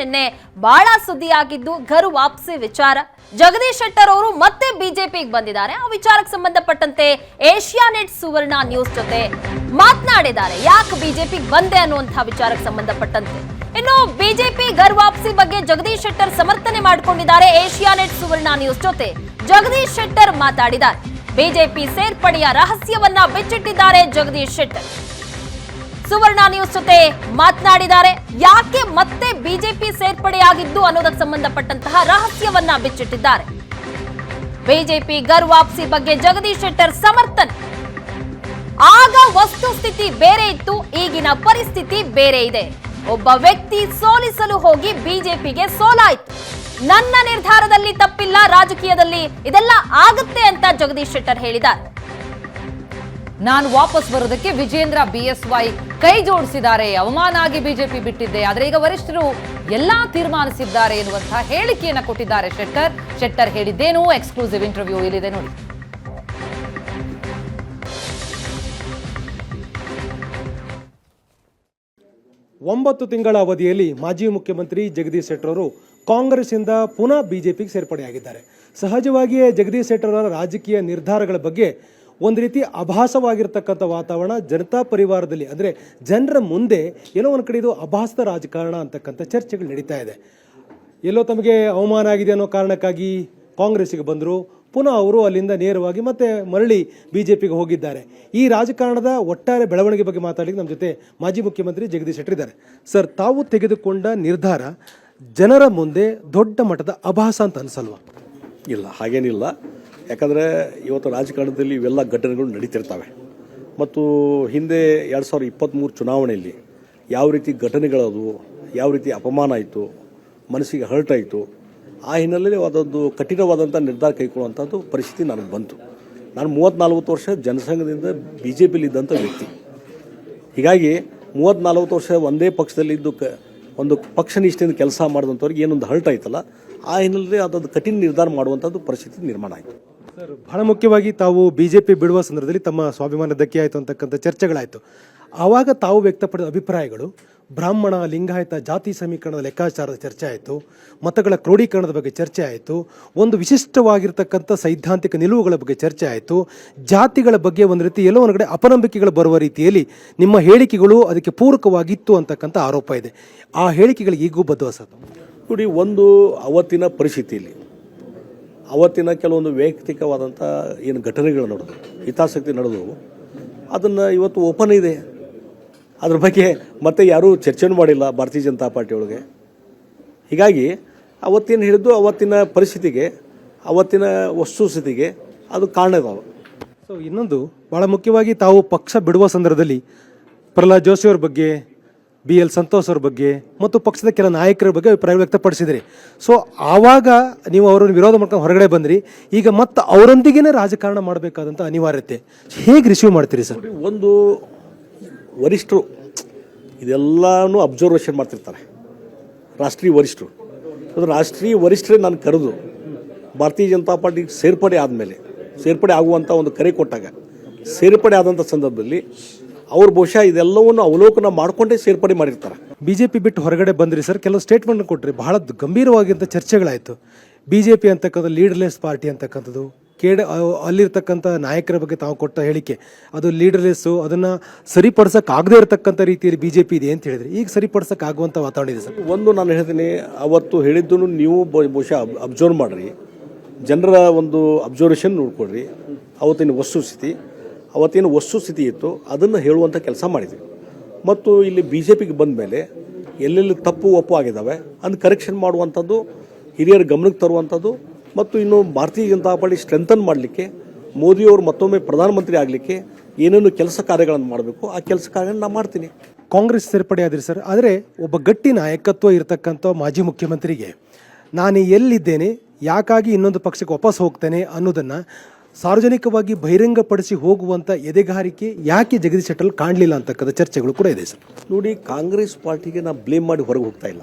ನಿನ್ನೆ ಬಹಳ ಸುದ್ದಿಯಾಗಿದ್ದು ಘರ್ ವಾಪಸಿ ವಿಚಾರ. ಜಗದೀಶ್ ಶೆಟ್ಟರ್ ಅವರು ಮತ್ತೆ ಬಿಜೆಪಿಗೆ ಬಂದಿದ್ದಾರೆ. ಆ ವಿಚಾರಕ್ಕೆ ಸಂಬಂಧಪಟ್ಟಂತೆ ಏಷ್ಯಾ ನೆಟ್ ಸುವರ್ಣ ನ್ಯೂಸ್ ಜೊತೆ ಮಾತನಾಡಿದ್ದಾರೆ. ಯಾಕೆ ಬಿಜೆಪಿಗೆ ಬಂದೆ ಅನ್ನುವಂತಹ ವಿಚಾರಕ್ಕೆ ಸಂಬಂಧಪಟ್ಟಂತೆ. ಇನ್ನು ಬಿಜೆಪಿ ಘರ್ ವಾಪಸಿ ಬಗ್ಗೆ ಜಗದೀಶ್ ಶೆಟ್ಟರ್ ಸಮರ್ಥನೆ ಮಾಡಿಕೊಂಡಿದ್ದಾರೆ ಏಷ್ಯಾ ನೆಟ್ ಸುವರ್ಣ ನ್ಯೂಸ್ ಜೊತೆ. ಜಗದೀಶ್ ಶೆಟ್ಟರ್ ಮಾತಾಡಿದ್ದಾರೆ. ಬಿಜೆಪಿ ಸೇರ್ಪಡೆಯ ರಹಸ್ಯವನ್ನ ಬಿಚ್ಚಿಟ್ಟಿದ್ದಾರೆ ಜಗದೀಶ್ ಶೆಟ್ಟರ್. ಸುವರ್ಣ ನ್ಯೂಸ್ ಜೊತೆ ಮಾತನಾಡಿದ್ದಾರೆ. ಯಾಕೆ ಮತ್ತೆ ಬಿಜೆಪಿ ಸೇರ್ಪಡೆಯಾಗಿದ್ದು ಅನ್ನೋದಕ್ಕೆ ಸಂಬಂಧಪಟ್ಟಂತಹ ರಹಸ್ಯವನ್ನ ಬಿಚ್ಚಿಟ್ಟಿದ್ದಾರೆ. ಬಿಜೆಪಿ ಗರ್ ವಾಪಸಿ ಬಗ್ಗೆ ಜಗದೀಶ್ ಶೆಟ್ಟರ್ ಸಮರ್ಥನ್. ಆಗ ವಸ್ತುಸ್ಥಿತಿ ಬೇರೆ ಇತ್ತು, ಈಗಿನ ಪರಿಸ್ಥಿತಿ ಬೇರೆ ಇದೆ. ಒಬ್ಬ ವ್ಯಕ್ತಿ ಸೋಲಿಸಲು ಹೋಗಿ ಬಿಜೆಪಿಗೆ ಸೋಲಾಯಿತು. ನನ್ನ ನಿರ್ಧಾರದಲ್ಲಿ ತಪ್ಪಿಲ್ಲ, ರಾಜಕೀಯದಲ್ಲಿ ಇದೆಲ್ಲ ಆಗುತ್ತೆ ಅಂತ ಜಗದೀಶ್ ಶೆಟ್ಟರ್ ಹೇಳಿದ್ದಾರೆ. ನಾನು ವಾಪಸ್ ಬರೋದಕ್ಕೆ ವಿಜೇಂದ್ರ ಬಿಎಸ್ವೈ ಕೈ ಜೋಡಿಸಿದ್ದಾರೆ. ಅವಮಾನ ಆಗಿ ಬಿಜೆಪಿ ಬಿಟ್ಟಿದ್ದೆ. ಆದರೆ ಈಗ ವರಿಷ್ಠರು ಎಲ್ಲಾ ತೀರ್ಮಾನಿಸಿದ್ದಾರೆ ಎನ್ನುವಂತಹ ಹೇಳಿಕೆಯನ್ನು ಕೊಟ್ಟಿದ್ದಾರೆ ಶೆಟ್ಟರ್. ಶೆಟ್ಟರ್ ಹೇಳಿದ್ದೇನು? ಎಕ್ಸ್ಕ್ಲೂಸಿವ್ ಇಂಟರ್ವ್ಯೂ ಇಲ್ಲಿದೆ ನೋಡಿ. ಒಂಬತ್ತು ತಿಂಗಳ ಅವಧಿಯಲ್ಲಿ ಮಾಜಿ ಮುಖ್ಯಮಂತ್ರಿ ಜಗದೀಶ್ ಶೆಟ್ಟರ್ ಅವರು ಕಾಂಗ್ರೆಸ್ಸಿಂದ ಪುನಃ ಬಿಜೆಪಿಗೆ ಸೇರ್ಪಡೆಯಾಗಿದ್ದಾರೆ. ಸಹಜವಾಗಿಯೇ ಜಗದೀಶ್ ಶೆಟ್ಟರ್ ರಾಜಕೀಯ ನಿರ್ಧಾರಗಳ ಬಗ್ಗೆ ಒಂದು ರೀತಿ ಅಭಾಸವಾಗಿರ್ತಕ್ಕಂಥ ವಾತಾವರಣ ಜನತಾ ಪರಿವಾರದಲ್ಲಿ, ಅಂದರೆ ಜನರ ಮುಂದೆ ಏನೋ ಒಂದು ಕಡೆ ಇದು ಅಭಾಸದ ರಾಜಕಾರಣ ಅಂತಕ್ಕಂಥ ಚರ್ಚೆಗಳು ನಡೀತಾ ಇದೆ. ಎಲ್ಲೋ ತಮಗೆ ಅವಮಾನ ಆಗಿದೆ ಅನ್ನೋ ಕಾರಣಕ್ಕಾಗಿ ಕಾಂಗ್ರೆಸ್ಸಿಗೆ ಬಂದರು, ಪುನಃ ಅವರು ಅಲ್ಲಿಂದ ನೇರವಾಗಿ ಮತ್ತೆ ಮರಳಿ ಬಿ ಜೆ ಪಿಗೆ ಹೋಗಿದ್ದಾರೆ. ಈ ರಾಜಕಾರಣದ ಒಟ್ಟಾರೆ ಬೆಳವಣಿಗೆ ಬಗ್ಗೆ ಮಾತಾಡಲಿಕ್ಕೆ ನಮ್ಮ ಜೊತೆ ಮಾಜಿ ಮುಖ್ಯಮಂತ್ರಿ ಜಗದೀಶ್ ಶೆಟ್ಟರ್ ಇದ್ದಾರೆ. ಸರ್, ತಾವು ತೆಗೆದುಕೊಂಡ ನಿರ್ಧಾರ ಜನರ ಮುಂದೆ ದೊಡ್ಡ ಮಟ್ಟದ ಅಭಾಸ ಅಂತ ಅನ್ಸಲ್ವಾ? ಇಲ್ಲ, ಹಾಗೇನಿಲ್ಲ. ಯಾಕಂದರೆ ಇವತ್ತು ರಾಜಕಾರಣದಲ್ಲಿ ಇವೆಲ್ಲ ಘಟನೆಗಳು ನಡೀತಿರ್ತವೆ. ಮತ್ತು ಹಿಂದೆ ಎರಡು ಸಾವಿರದ ಇಪ್ಪತ್ತ್ಮೂರು ಚುನಾವಣೆಯಲ್ಲಿ ಯಾವ ರೀತಿ ಘಟನೆಗಳದು ಯಾವ ರೀತಿ ಅಪಮಾನ ಆಯಿತು, ಮನಸ್ಸಿಗೆ ಹರ್ಟ್ ಆಯಿತು, ಆ ಹಿನ್ನೆಲೆಯಲ್ಲಿ ಅದೊಂದು ಕಠಿಣವಾದಂಥ ನಿರ್ಧಾರ ಕೈಗೊಳ್ಳುವಂಥದ್ದು ಪರಿಸ್ಥಿತಿ ನನಗೆ ಬಂತು. ನಾನು ಮೂವತ್ತ್ನಾಲ್ವತ್ತು ವರ್ಷ ಜನಸಂಘದಿಂದ ಬಿ ಜೆ ಪಿಲಿದ್ದಂಥ ವ್ಯಕ್ತಿ. ಹೀಗಾಗಿ ಮೂವತ್ತ್ನಾಲ್ವತ್ತು ವರ್ಷ ಒಂದೇ ಪಕ್ಷದಲ್ಲಿ ಇದ್ದು ಕ, ಒಂದು ಪಕ್ಷ ನಿಷ್ಠೆಯಿಂದ ಕೆಲಸ ಮಾಡಿದಂಥವ್ರಿಗೆ ಏನೊಂದು ಹರ್ಟ್ ಆಯ್ತಲ್ಲ, ಆ ಹಿನ್ನೆಲೆಯಲ್ಲಿ ಅದೊಂದು ಕಠಿಣ ನಿರ್ಧಾರ ಮಾಡುವಂಥದ್ದು ಪರಿಸ್ಥಿತಿ ನಿರ್ಮಾಣ ಆಯಿತು. ಸರ್ ಬಹಳ ಮುಖ್ಯವಾಗಿ ತಾವು ಬಿ ಜೆ ಪಿ ಬಿಡುವ ಸಂದರ್ಭದಲ್ಲಿ ತಮ್ಮ ಸ್ವಾಭಿಮಾನ ಧಕ್ಕೆ ಆಯಿತು ಅಂತಕ್ಕಂಥ ಚರ್ಚೆಗಳಾಯಿತು. ಆವಾಗ ತಾವು ವ್ಯಕ್ತಪಡಿದ ಅಭಿಪ್ರಾಯಗಳು, ಬ್ರಾಹ್ಮಣ ಲಿಂಗಾಯತ ಜಾತಿ ಸಮೀಕರಣದ ಲೆಕ್ಕಾಚಾರದ ಚರ್ಚೆ ಆಯಿತು, ಮತಗಳ ಕ್ರೋಢೀಕರಣದ ಬಗ್ಗೆ ಚರ್ಚೆ ಆಯಿತು, ಒಂದು ವಿಶಿಷ್ಟವಾಗಿರ್ತಕ್ಕಂಥ ಸೈದ್ಧಾಂತಿಕ ನಿಲುವುಗಳ ಬಗ್ಗೆ ಚರ್ಚೆ ಆಯಿತು, ಜಾತಿಗಳ ಬಗ್ಗೆ ಒಂದು ರೀತಿ ಎಲ್ಲೋ ಒಂದು ಅಪನಂಬಿಕೆಗಳು ಬರುವ ರೀತಿಯಲ್ಲಿ ನಿಮ್ಮ ಹೇಳಿಕೆಗಳು ಅದಕ್ಕೆ ಪೂರಕವಾಗಿತ್ತು ಅಂತಕ್ಕಂಥ ಆರೋಪ ಇದೆ. ಆ ಹೇಳಿಕೆಗಳಿಗೆ ಈಗೂ ಬದ್ಧವಾಸ ನೋಡಿ, ಒಂದು ಅವತ್ತಿನ ಪರಿಸ್ಥಿತಿಯಲ್ಲಿ ಅವತ್ತಿನ ಕೆಲವೊಂದು ವೈಯಕ್ತಿಕವಾದಂಥ ಏನು ಘಟನೆಗಳು ನಡೆದು ಹಿತಾಸಕ್ತಿ ನಡೆದವು. ಅದನ್ನು ಇವತ್ತು ಓಪನ್ ಇದೆ. ಅದ್ರ ಬಗ್ಗೆ ಮತ್ತೆ ಯಾರೂ ಚರ್ಚೆನೂ ಮಾಡಿಲ್ಲ ಭಾರತೀಯ ಜನತಾ ಪಾರ್ಟಿ ಒಳಗೆ. ಹೀಗಾಗಿ ಅವತ್ತೇನು ಹಿಡಿದು ಅವತ್ತಿನ ಪರಿಸ್ಥಿತಿಗೆ, ಅವತ್ತಿನ ವಸ್ತುಸ್ಥಿತಿಗೆ ಅದು ಕಾರಣ ಇದಾವೆ ಸೊ ಇನ್ನೊಂದು, ಬಹಳ ಮುಖ್ಯವಾಗಿ ತಾವು ಪಕ್ಷ ಬಿಡುವ ಸಂದರ್ಭದಲ್ಲಿ ಪ್ರಹ್ಲಾದ್ ಜೋಶಿ ಅವ್ರ ಬಗ್ಗೆ ಬಿ ಎಲ್ ಸಂತೋಷ್ ಅವ್ರ ಬಗ್ಗೆ ಮತ್ತು ಪಕ್ಷದ ಕೆಲ ನಾಯಕರ ಬಗ್ಗೆ ಅಭಿಪ್ರಾಯ ವ್ಯಕ್ತಪಡಿಸಿದ್ರಿ. ಸೊ ಆವಾಗ ನೀವು ಅವರನ್ನು ವಿರೋಧ ಮಾಡ್ಕೊಂಡು ಹೊರಗಡೆ ಬಂದ್ರಿ. ಈಗ ಮತ್ತೆ ಅವರೊಂದಿಗೇನೆ ರಾಜಕಾರಣ ಮಾಡಬೇಕಾದಂಥ ಅನಿವಾರ್ಯತೆ. ಹೇಗೆ ರಿಸೀವ್ ಮಾಡ್ತೀರಿ ಸರ್? ಒಂದು ವರಿಷ್ಠರು, ಇದೆಲ್ಲನೂ ಅಬ್ಸರ್ವೇಷನ್ ಮಾಡ್ತಿರ್ತಾರೆ. ರಾಷ್ಟ್ರೀಯ ವರಿಷ್ಠರು. ಅದು ರಾಷ್ಟ್ರೀಯ ವರಿಷ್ಠರೇ ನಾನು ಕರೆದು, ಭಾರತೀಯ ಜನತಾ ಪಾರ್ಟಿಗೆ ಸೇರ್ಪಡೆ ಆದಮೇಲೆ, ಸೇರ್ಪಡೆ ಆಗುವಂಥ ಒಂದು ಕರೆ ಕೊಟ್ಟಾಗ, ಸೇರ್ಪಡೆ ಆದಂಥ ಸಂದರ್ಭದಲ್ಲಿ ಅವ್ರು ಬಹುಶಃ ಇದೆಲ್ಲವನ್ನು ಅವಲೋಕನ ಮಾಡಿಕೊಂಡೇ ಸೇರ್ಪಡೆ ಮಾಡಿರ್ತಾರೆ. ಬಿ ಜೆ ಪಿ ಬಿಟ್ಟು ಹೊರಗಡೆ ಬಂದ್ರಿ ಸರ್ ಕೆಲವು ಸ್ಟೇಟ್ಮೆಂಟ್ ಕೊಟ್ರಿ. ಬಹಳ ಗಂಭೀರವಾಗಿಂತ ಚರ್ಚೆಗಳಾಯಿತು. ಬಿ ಜೆ ಪಿ ಅಂತಕ್ಕಂಥ ಲೀಡರ್ಲೆಸ್ ಪಾರ್ಟಿ ಅಂತಕ್ಕಂಥದ್ದು ಕೇಡ ಅಲ್ಲಿರ್ತಕ್ಕಂಥ ನಾಯಕರ ಬಗ್ಗೆ ತಾವು ಕೊಟ್ಟ ಹೇಳಿಕೆ ಅದು ಲೀಡರ್ಲೆಸ್ಸು ಅದನ್ನು ಸರಿಪಡಿಸೋಕ್ಕಾಗದೇ ಇರತಕ್ಕಂಥ ರೀತಿಯಲ್ಲಿ ಬಿ ಜೆ ಪಿ ಇದೆ ಅಂತ ಹೇಳಿದ್ರಿ. ಈಗ ಸರಿಪಡಿಸೋಕ್ಕಾಗುವಂಥ ವಾತಾವರಣ ಇದೆ ಸರ್? ಒಂದು ನಾನು ಹೇಳ್ತೀನಿ ಅವತ್ತು ಹೇಳಿದ್ದನ್ನು ನೀವು ಬಹುಶಃ ಅಬ್ಸರ್ವ್ ಮಾಡಿರಿ. ಜನರ ಒಂದು ಅಬ್ಸರ್ವೇಷನ್ ನೋಡ್ಕೊಳ್ರಿ. ಅವತ್ತಿನ ವಸ್ತುಸ್ಥಿತಿ ಅವತ್ತೇನು ವಸ್ತುಸ್ಥಿತಿ ಇತ್ತು, ಅದನ್ನು ಹೇಳುವಂಥ ಕೆಲಸ ಮಾಡಿದ್ವಿ. ಮತ್ತು ಇಲ್ಲಿ ಬಿ ಜೆ ಪಿಗೆ ಬಂದ ಮೇಲೆ ಎಲ್ಲೆಲ್ಲಿ ತಪ್ಪು ಒಪ್ಪು ಆಗಿದ್ದಾವೆ ಅದನ್ನು ಕರೆಕ್ಷನ್ ಮಾಡುವಂಥದ್ದು, ಹಿರಿಯರ ಗಮನಕ್ಕೆ ತರುವಂಥದ್ದು, ಮತ್ತು ಇನ್ನು ಭಾರತೀಯ ಜನತಾ ಪಾರ್ಟಿ ಸ್ಟ್ರೆಂಥನ್ ಮಾಡಲಿಕ್ಕೆ, ಮೋದಿಯವರು ಮತ್ತೊಮ್ಮೆ ಪ್ರಧಾನಮಂತ್ರಿ ಆಗಲಿಕ್ಕೆ ಏನೇನು ಕೆಲಸ ಕಾರ್ಯಗಳನ್ನು ಮಾಡಬೇಕು, ಆ ಕೆಲಸ ಕಾರ್ಯಗಳನ್ನು ನಾನು ಮಾಡ್ತೀನಿ. ಕಾಂಗ್ರೆಸ್ ಸೇರ್ಪಡೆ ಆದ್ರಿ ಸರ್, ಆದರೆ ಒಬ್ಬ ಗಟ್ಟಿ ನಾಯಕತ್ವ ಇರತಕ್ಕಂಥ ಮಾಜಿ ಮುಖ್ಯಮಂತ್ರಿಗೆ, ನಾನು ಎಲ್ಲಿದ್ದೇನೆ, ಯಾಕಾಗಿ ಇನ್ನೊಂದು ಪಕ್ಷಕ್ಕೆ ವಾಪಸ್ ಹೋಗ್ತೇನೆ ಅನ್ನೋದನ್ನು ಸಾರ್ವಜನಿಕವಾಗಿ ಬಹಿರಂಗಪಡಿಸಿ ಹೋಗುವಂಥ ಎದೆಗಾರಿಕೆ ಯಾಕೆ ಜಗದೀಶ್ ಶೆಟ್ಟರ್ ಕಾಣಲಿಲ್ಲ ಅಂತಕ್ಕಂಥ ಚರ್ಚೆಗಳು ಕೂಡ ಇದೆ ಸರ್. ನೋಡಿ ಕಾಂಗ್ರೆಸ್ ಪಾರ್ಟಿಗೆ ನಾನು ಬ್ಲೇಮ್ ಮಾಡಿ ಹೊರಗೆ ಹೋಗ್ತಾ ಇಲ್ಲ.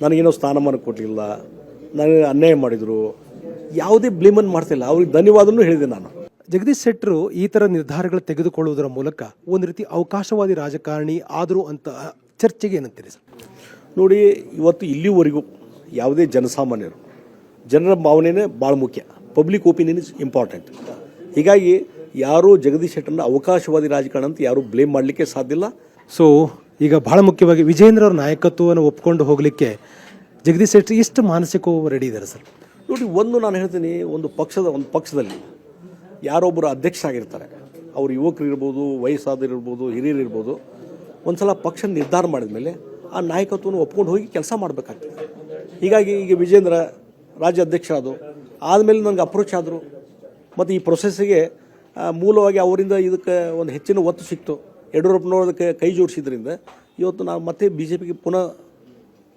ನನಗೇನೋ ಸ್ಥಾನಮಾನ ಕೊಡಲಿಲ್ಲ ನನಗೆ ಅನ್ಯಾಯ ಮಾಡಿದರು ಯಾವುದೇ ಬ್ಲೇಮನ್ನು ಮಾಡ್ತಿಲ್ಲ. ಅವ್ರಿಗೆ ಧನ್ಯವಾದನೂ ಹೇಳಿದೆ ನಾನು. ಜಗದೀಶ್ ಶೆಟ್ಟರು ಈ ಥರ ನಿರ್ಧಾರಗಳು ತೆಗೆದುಕೊಳ್ಳುವುದರ ಮೂಲಕ ಒಂದು ರೀತಿ ಅವಕಾಶವಾದಿ ರಾಜಕಾರಣಿ ಆದರೂ ಅಂತ ಚರ್ಚೆಗೆ ಏನಂತೀರಿ ಸರ್? ನೋಡಿ ಇವತ್ತು ಇಲ್ಲಿವರೆಗೂ ಯಾವುದೇ ಜನಸಾಮಾನ್ಯರು ಜನರ ಭಾವನೆನೇ ಭಾಳ ಮುಖ್ಯ. ಪಬ್ಲಿಕ್ ಒಪಿನಿಯನ್ ಇಸ್ ಇಂಪಾರ್ಟೆಂಟ್ ಹೀಗಾಗಿ ಯಾರೂ ಜಗದೀಶ್ ಶೆಟ್ಟರ್ನ ಅವಕಾಶವಾದಿ ರಾಜಕಾರಣ ಅಂತ ಯಾರೂ ಬ್ಲೇಮ್ ಮಾಡಲಿಕ್ಕೆ ಸಾಧ್ಯ ಇಲ್ಲ. ಸೊ ಈಗ ಬಹಳ ಮುಖ್ಯವಾಗಿ ವಿಜೇಂದ್ರ ಅವ್ರ ನಾಯಕತ್ವವನ್ನು ಒಪ್ಕೊಂಡು ಹೋಗಲಿಕ್ಕೆ ಜಗದೀಶ್ ಶೆಟ್ಟರ್ ಎಷ್ಟು ಮಾನಸಿಕವಾಗಿ ರೆಡಿ ಇದ್ದಾರೆ ಸರ್? ನೋಡಿ ಒಂದು ನಾನು ಹೇಳ್ತೀನಿ ಒಂದು ಪಕ್ಷದ ಒಂದು ಪಕ್ಷದಲ್ಲಿ ಯಾರೊಬ್ಬರು ಅಧ್ಯಕ್ಷರಾಗಿರ್ತಾರೆ ಅವರು ಯುವಕರು ಇರ್ಬೋದು ವಯಸ್ಸಾದರಿರ್ಬೋದು ಹಿರಿಯರು ಇರ್ಬೋದು ಒಂದು ಸಲ ಪಕ್ಷ ನಿರ್ಧಾರ ಮಾಡಿದ ಮೇಲೆ ಆ ನಾಯಕತ್ವವನ್ನು ಒಪ್ಕೊಂಡು ಹೋಗಿ ಕೆಲಸ ಮಾಡಬೇಕಾಗ್ತದೆ. ಹೀಗಾಗಿ ಈಗ ವಿಜೇಂದ್ರ ರಾಜ್ಯ ಅಧ್ಯಕ್ಷರಾದರು ಆದಮೇಲೆ ನನಗೆ ಅಪ್ರೋಚ್ ಆದರು. ಮತ್ತು ಈ ಪ್ರೊಸೆಸ್ಸಿಗೆ ಮೂಲವಾಗಿ ಅವರಿಂದ ಇದಕ್ಕೆ ಒಂದು ಹೆಚ್ಚಿನ ಒತ್ತು ಸಿಕ್ತು. ಯಡಿಯೂರಪ್ಪನವ್ರದಕ್ಕೆ ಕೈ ಜೋಡಿಸಿದ್ರಿಂದ ಇವತ್ತು ನಾವು ಮತ್ತೆ ಬಿ ಜೆ ಪಿಗೆ ಪುನಃ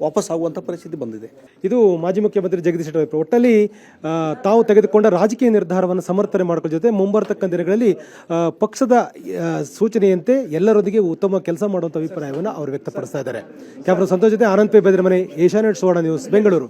ವಾಪಸ್ ಆಗುವಂಥ ಪರಿಸ್ಥಿತಿ ಬಂದಿದೆ. ಇದು ಮಾಜಿ ಮುಖ್ಯಮಂತ್ರಿ ಜಗದೀಶ್ ಶೆಟ್ಟರ್ ಒಟ್ಟಲ್ಲಿ ತಾವು ತೆಗೆದುಕೊಂಡ ರಾಜಕೀಯ ನಿರ್ಧಾರವನ್ನು ಸಮರ್ಥನೆ ಮಾಡ್ಕೊಳ್ಳೋ ಜೊತೆ ಮುಂಬರ್ತಕ್ಕಂಥ ದಿನಗಳಲ್ಲಿ ಪಕ್ಷದ ಸೂಚನೆಯಂತೆ ಎಲ್ಲರೊಂದಿಗೆ ಉತ್ತಮ ಕೆಲಸ ಮಾಡುವಂಥ ಅಭಿಪ್ರಾಯವನ್ನು ಅವರು ವ್ಯಕ್ತಪಡಿಸ್ತಾ ಇದ್ದಾರೆ. ಕ್ಯಾಮ್ರಾ ಸಂತೋಷ್ ಜೊತೆ ಆನಂದ್ ಪೇ, ಬೆದ್ರಮನೆ ಏಷ್ಯಾನೆಟ್ ಸುವರ್ಣ ನ್ಯೂಸ್, ಬೆಂಗಳೂರು.